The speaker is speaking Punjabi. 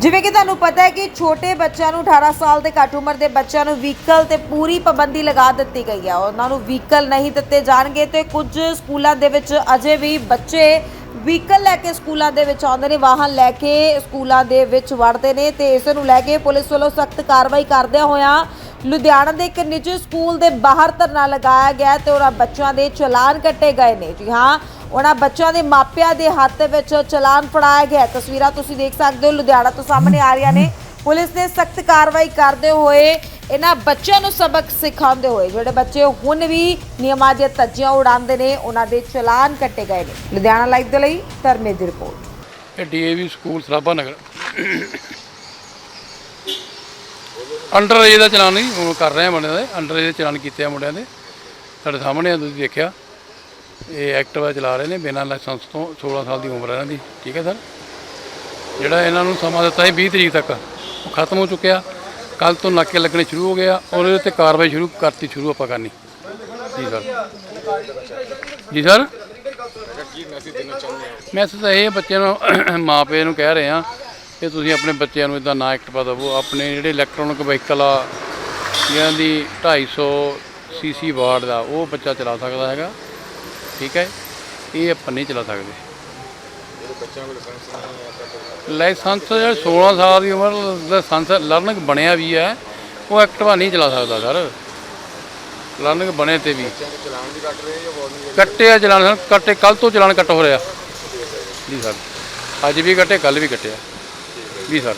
ਜਿਵੇਂ ਕਿ ਤੁਹਾਨੂੰ ਪਤਾ ਹੈ ਕਿ ਛੋਟੇ ਬੱਚਿਆਂ ਨੂੰ 18 ਸਾਲ ਦੇ ਘੱਟ ਉਮਰ ਦੇ ਬੱਚਿਆਂ ਨੂੰ ਵਹੀਕਲ ਤੇ ਪੂਰੀ ਪਾਬੰਦੀ ਲਗਾ ਦਿੱਤੀ ਗਈ ਹੈ ਉਹਨਾਂ ਨੂੰ ਵਹੀਕਲ ਨਹੀਂ ਦਿੱਤੇ ਜਾਣਗੇ ਤੇ ਕੁਝ ਸਕੂਲਾਂ ਦੇ ਵਿੱਚ ਅਜੇ ਵੀ ਬੱਚੇ ਵਹੀਕਲ ਲੈ ਕੇ ਸਕੂਲਾਂ ਦੇ ਵਿੱਚ ਆਉਂਦੇ ਨੇ, ਵਾਹਨ ਲੈ ਕੇ ਸਕੂਲਾਂ ਦੇ ਵਿੱਚ ਵੜਦੇ ਨੇ ਤੇ ਇਸ ਨੂੰ ਲੈ ਕੇ ਪੁਲਿਸ ਵੱਲੋਂ ਸਖਤ ਕਾਰਵਾਈ ਕਰਦਿਆਂ ਹੋਇਆਂ ਲੁਧਿਆਣਾ ਦੇ ਇੱਕ ਨਿੱਜੀ ਸਕੂਲ ਦੇ ਬਾਹਰ ਧਰਨਾ ਲਗਾਇਆ ਗਿਆ ਤੇ ਉਹਨਾਂ ਬੱਚਿਆਂ ਦੇ ਚਲਾਨ ਕੱਟੇ ਗਏ ਨੇ। ਜੀ ਹਾਂ, ਉਹਨਾਂ ਬੱਚਿਆਂ ਦੇ ਮਾਪਿਆਂ ਦੇ ਹੱਥ ਵਿੱਚ ਚਲਾਨ ਫੜਾਇਆ ਗਿਆ। ਤਸਵੀਰਾਂ ਤੁਸੀਂ ਦੇਖ ਸਕਦੇ ਹੋ, ਲੁਧਿਆਣਾ ਤੋਂ ਸਾਹਮਣੇ ਆ ਰਹੀਆਂ ਨੇ। ਪੁਲਿਸ ਨੇ ਸਖਤ ਕਾਰਵਾਈ ਕਰਦੇ ਹੋਏ ਇਹਨਾਂ ਬੱਚਿਆਂ ਨੂੰ ਸਬਕ ਸਿਖਾਉਂਦੇ ਹੋਏ, ਜਿਹੜੇ ਬੱਚੇ ਹੁਣ ਵੀ ਨਿਯਮਾਂ ਦੀਆਂ ਧੱਜੀਆਂ ਉਡਾਉਂਦੇ ਨੇ, ਉਹਨਾਂ ਦੇ ਚਲਾਨ ਕੱਟੇ ਗਏ ਨੇ। ਲੁਧਿਆਣਾ ਲਾਈਵ ਦੇ ਲਈ ਧਰਮੇ ਦੀ ਰਿਪੋਰਟ। ਇਹ DAV school Sarabha Nagar. Under age ਦਾ ਚਲਾਨ ਨਹੀਂ ਉਹ ਕਰ ਰਹੇ ਆ ਮੁੰਡਿਆਂ ਦੇ। ਅੰਡਰ ਏਜ ਦੇ ਚਲਾਨ ਕੀਤੇ ਆ ਮੁੰਡਿਆਂ ਦੇ। ਤੁਹਾਡੇ ਸਾਹਮਣੇ ਆ ਤੁਸੀਂ ਦੇਖਿਆ। ਇਹ ਐਕਟਿਵਾ ਚਲਾ ਰਹੇ ਨੇ ਬਿਨਾਂ ਲਾਇਸੈਂਸ ਤੋਂ 16 ਸਾਲ ਦੀ ਉਮਰ ਹੈ ਇਹਨਾਂ ਦੀ। ਠੀਕ ਹੈ ਸਰ? ਜਿਹੜਾ ਇਹਨਾਂ ਨੂੰ ਸਮਾਂ ਦਿੱਤਾ ਸੀ 20 ਤਰੀਕ ਤੱਕ ਉਹ ਖਤਮ ਹੋ ਚੁੱਕਿਆ। ਕੱਲ ਤੋਂ ਨਾਕੇ ਲੱਗਣੇ ਸ਼ੁਰੂ ਹੋ ਗਿਆ ਔਰ ਇਹਦੇ ਤੇ ਕਾਰਵਾਈ ਸ਼ੁਰੂ ਕਰਤੀ ਸ਼ੁਰੂ ਆਪਾਂ ਕਰਨੀ। ਜੀ ਸਰ। ਜੀ ਸਰ? ਮੈਸੇਜ ਤਾਂ ਇਹ ਬੱਚਿਆਂ ਨੂੰ ਮਾਪੇ ਨੂੰ ਕਹਿ ਰਹੇ ਆ ਕਿ ਤੁਸੀਂ ਆਪਣੇ ਬੱਚਿਆਂ ਨੂੰ ਇਦਾਂ ਨਾ ਐਕਟਿਵਾ ਦਿਵੋ ਆਪਣੇ ਜਿਹੜੇ ਇਲੈਕਟ੍ਰੋਨਿਕ ਵਹੀਕਲ ਆ ਜਿਹਨਾਂ ਦੀ 250 ਸੀਸੀ ਵਾਟ ਦਾ ਉਹ ਬੱਚਾ ਚਲਾ ਸਕਦਾ ਹੈਗਾ। ਠੀਕ ਹੈ? ਇਹ ਆਪਾਂ ਨਹੀਂ ਚਲਾ ਸਕਦੇ। ਲਾਇਸੈਂਸ ਜਿਹੜਾ 16 ਸਾਲ ਦੀ ਉਮਰ ਲਾਇਸੈਂਸ ਲਰਨਿੰਗ ਬਣਿਆ ਵੀ ਹੈ। ਉਹ ਐਕਟਿਵਾ ਨਹੀਂ ਚਲਾ ਸਕਦਾ ਸਰ। ਲਰਨਿੰਗ ਬਣੇ ਤੇ ਵੀ। ਕੱਟਿਆ ਚਲਾਨ ਸਰ ਕੱਟੇ ਕੱਲ ਤੋਂ ਚਲਾਨ ਕੱਟ ਹੋ ਰਿਹਾ। ਜੀ ਸਰ। ਅੱਜ ਵੀ ਕੱਟੇ ਕੱਲ ਵੀ ਕੱਟਿਆ ਜੀ ਸਰ